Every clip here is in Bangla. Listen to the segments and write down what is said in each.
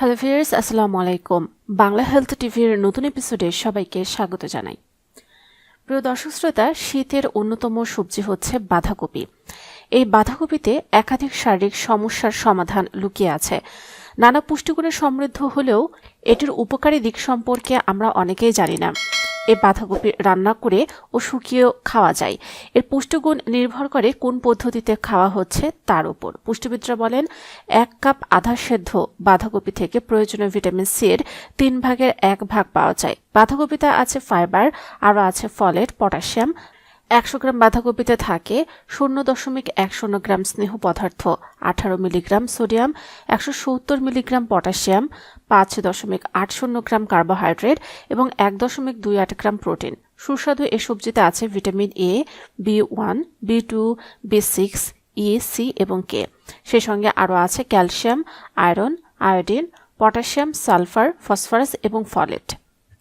হ্যালো ফিয়ার্স আসসালামু আলাইকুম বাংলা হেলথ টিভির নতুন এপিসোডে সবাইকে স্বাগত জানাই। প্রিয় দর্শক শ্রোতা, শীতের অন্যতম সবজি হচ্ছে বাঁধাকপি। এই বাঁধাকপিতে একাধিক শারীরিক সমস্যার সমাধান লুকিয়ে আছে। নানা পুষ্টিগুণে সমৃদ্ধ হলেও এটির উপকারী দিক সম্পর্কে আমরা অনেকেই জানি না। এই বাঁধাকপি রান্না করে ও শুকিয়েও খাওয়া যায়। এর পুষ্টিগুণ নির্ভর করে কোন পদ্ধতিতে খাওয়া হচ্ছে তার উপর। পুষ্টিবিদরা বলেন, এক কাপ আধা সেদ্ধ বাঁধাকপি থেকে প্রয়োজনীয় ভিটামিন সি এর তিন ভাগের এক ভাগ পাওয়া যায়। বাঁধাকপিতে আছে ফাইবার, আরও আছে ফলেট, পটাশিয়াম একশো গ্রাম বাঁধাকপিতে থাকে শূন্য দশমিক এক শূন্য গ্রাম স্নেহ পদার্থ, আঠারো মিলিগ্রাম সোডিয়াম, একশো সত্তর মিলিগ্রাম পটাশিয়াম, পাঁচ দশমিক আট শূন্য গ্রাম কার্বোহাইড্রেট এবং এক দশমিক দুই আট গ্রাম প্রোটিন। সুস্বাদু এ সবজিতে আছে vitamin A, B one, B two, B six, E, C এবং কে। সে সঙ্গে আরও আছে calcium, iron, iodine, potassium, sulphur, phosphorus এবং ফলেট।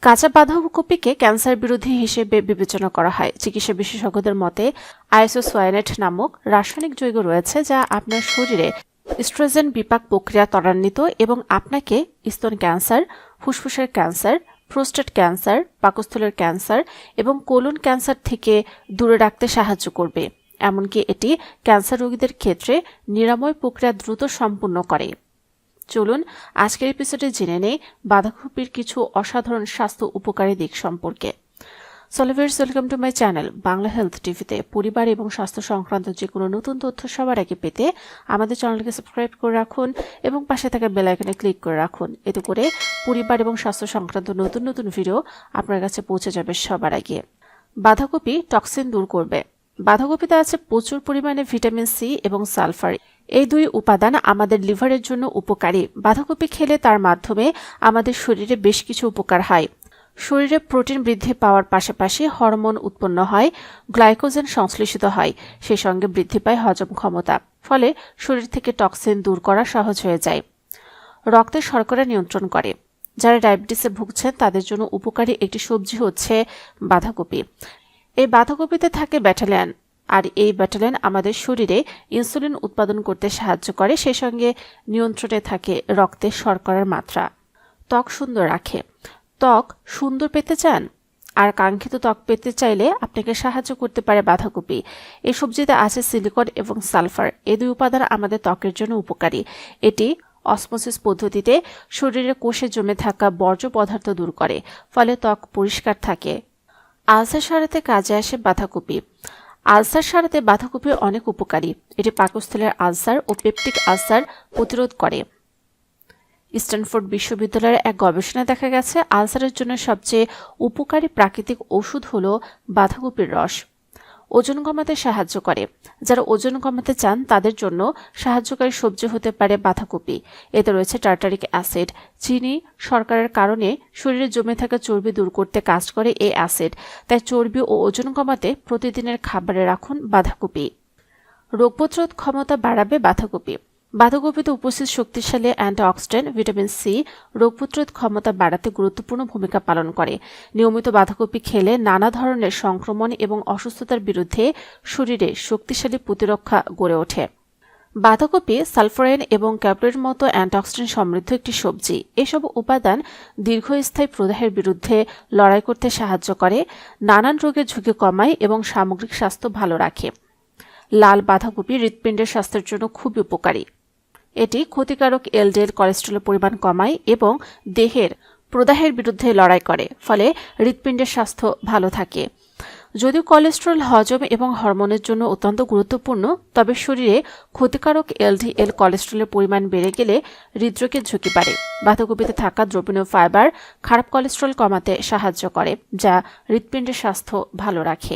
কাঁচা বাঁধাকপিকে ক্যান্সার বিরোধী হিসেবে বিবেচনা করা হয়। চিকিৎসা বিশেষজ্ঞদের মতে আইসোসোয়ানেট নামক রাসায়নিক যৌগ রয়েছে যা আপনার শরীরে স্ট্রোজেন বিপাক প্রক্রিয়া ত্বরান্বিত এবং আপনাকে স্তন ক্যান্সার, ফুসফুসের ক্যান্সার, প্রোস্টেট ক্যান্সার, পাকস্থলের ক্যান্সার এবং কোলন ক্যান্সার থেকে দূরে রাখতে সাহায্য করবে। এমনকি এটি ক্যান্সার রোগীদের ক্ষেত্রে নিরাময় প্রক্রিয়া দ্রুত সম্পূর্ণ করে। চলুন আজকের এপিসোডে জেনে নেই বাঁধাকপির কিছু অসাধারণ স্বাস্থ্য উপকারী দিক সম্পর্কে। সলিভার্স welcome to my channel Bangla health টিভিতে পরিবার এবং স্বাস্থ্য সংক্রান্ত যে কোনো নতুন তথ্য সবার আগে পেতে আমাদের চ্যানেলকে সাবস্ক্রাইব করে রাখুন এবং পাশে থাকা বেল আইকনে ক্লিক করে রাখুন। এতে করে পরিবার এবং স্বাস্থ্য সংক্রান্ত নতুন নতুন ভিডিও আপনার কাছে পৌঁছে যাবে সবার আগে। বাঁধাকপি টক্সিন দূর করবে। বাঁধাকপিতে আছে প্রচুর পরিমাণে ভিটামিন সি এবং সালফার এই দুই উপাদান আমাদের লিভারের জন্য উপকারী। বাঁধাকপি খেলে তার মাধ্যমে আমাদের শরীরে বেশ কিছু উপকার হয়। শরীরে প্রোটিন বৃদ্ধি পাওয়ার পাশাপাশি হরমোন উৎপন্ন হয়, গ্লাইকোজেন সংশ্লেষিত হয় সেই সঙ্গে বৃদ্ধি পায় হজম ক্ষমতা, ফলে শরীর থেকে টক্সিন দূর করা সহজ হয়ে যায়। রক্তের শর্করা নিয়ন্ত্রণ করে। যারা ডায়াবেটিসে ভুগছেন, তাদের জন্য উপকারী একটি সবজি হচ্ছে বাঁধাকপি। এই বাঁধাকপিতে থাকে ব্যাটালিয়ান। আর এই ব্যাটালিয়ান আমাদের শরীরে ইনসুলিন উৎপাদন করতে সাহায্য করে সেই সঙ্গে নিয়ন্ত্রণে থাকে রক্তের শর্করার মাত্রা। ত্বক সুন্দর রাখে। ত্বক সুন্দর পেতে চান? আর কাঙ্ক্ষিত ত্বক পেতে চাইলে আপনাকে সাহায্য করতে পারে বাঁধাকপি। এই সবজিতে আছে সিলিকন এবং সালফার। এই দুই উপাদান আমাদের ত্বকের জন্য উপকারী। এটি অসমোসিস পদ্ধতিতে শরীরে কোষে জমে থাকা বর্জ্য পদার্থ দূর করে, ফলে ত্বক পরিষ্কার থাকে। আলসার সারাতে কাজে আসে বাঁধাকপি। আলসার সারাতে বাঁধাকপি অনেক উপকারী। এটি পাকস্থলের আলসার ও পেপটিক আলসার প্রতিরোধ করে। স্ট্যানফোর্ড বিশ্ববিদ্যালয়ের এক গবেষণায় দেখা গেছে, আলসারের জন্য সবচেয়ে উপকারী প্রাকৃতিক ওষুধ হল বাঁধাকপির রস। ওজন কমাতে সাহায্য করে। যারা ওজন কমাতে চান, তাদের জন্য সাহায্যকারী সবজি হতে পারে বাঁধাকপি। এতে রয়েছে টার্টারিক অ্যাসিড। চিনি সরকারের কারণে শরীরে জমে থাকা চর্বি দূর করতে কাজ করে এই অ্যাসিড। তাই চর্বি ও ওজন কমাতে প্রতিদিনের খাবারে রাখুন বাঁধাকপি। রোগ প্রতিরোধ ক্ষমতা বাড়াবে বাঁধাকপি। বাঁধাকপিতে উপস্থিত শক্তিশালী অ্যান্টিঅক্সিডেন্ট, ভিটামিন সি রোগ প্রতিরোধ ক্ষমতা বাড়াতে গুরুত্বপূর্ণ ভূমিকা পালন করে। নিয়মিত বাঁধাকপি খেলে নানা ধরনের সংক্রমণ এবং অসুস্থতার বিরুদ্ধে শরীরে শক্তিশালী প্রতিরক্ষা গড়ে ওঠে। বাঁধাকপি, সালফোরেন এবং ক্যাপ্রের মতো অ্যান্টিঅক্সিডেন্ট সমৃদ্ধ একটি সবজি। এসব উপাদান দীর্ঘস্থায়ী প্রদাহের বিরুদ্ধে লড়াই করতে সাহায্য করে, নানান রোগের ঝুঁকি কমায় এবং সামগ্রিক স্বাস্থ্য ভালো রাখে। লাল বাঁধাকপি হৃৎপিণ্ডের স্বাস্থ্যের জন্য খুবই উপকারী। এটি ক্ষতিকারক এলডিএল কোলেস্ট্রলের পরিমাণ কমায় এবং দেহের প্রদাহের বিরুদ্ধে লড়াই করে, ফলে হৃৎপিণ্ডের স্বাস্থ্য ভালো থাকে। যদিও কোলেস্ট্রল হজম এবং হরমোনের জন্য অত্যন্ত গুরুত্বপূর্ণ, তবে শরীরে ক্ষতিকারক এলডিএল কোলেস্ট্রলের পরিমাণ বেড়ে গেলে হৃদরোগের ঝুঁকি বাড়ে। বাঁধাকপিতে থাকা দ্রবণীয় ফাইবার খারাপ কোলেস্ট্রল কমাতে সাহায্য করে, যা হৃৎপিণ্ডের স্বাস্থ্য ভালো রাখে।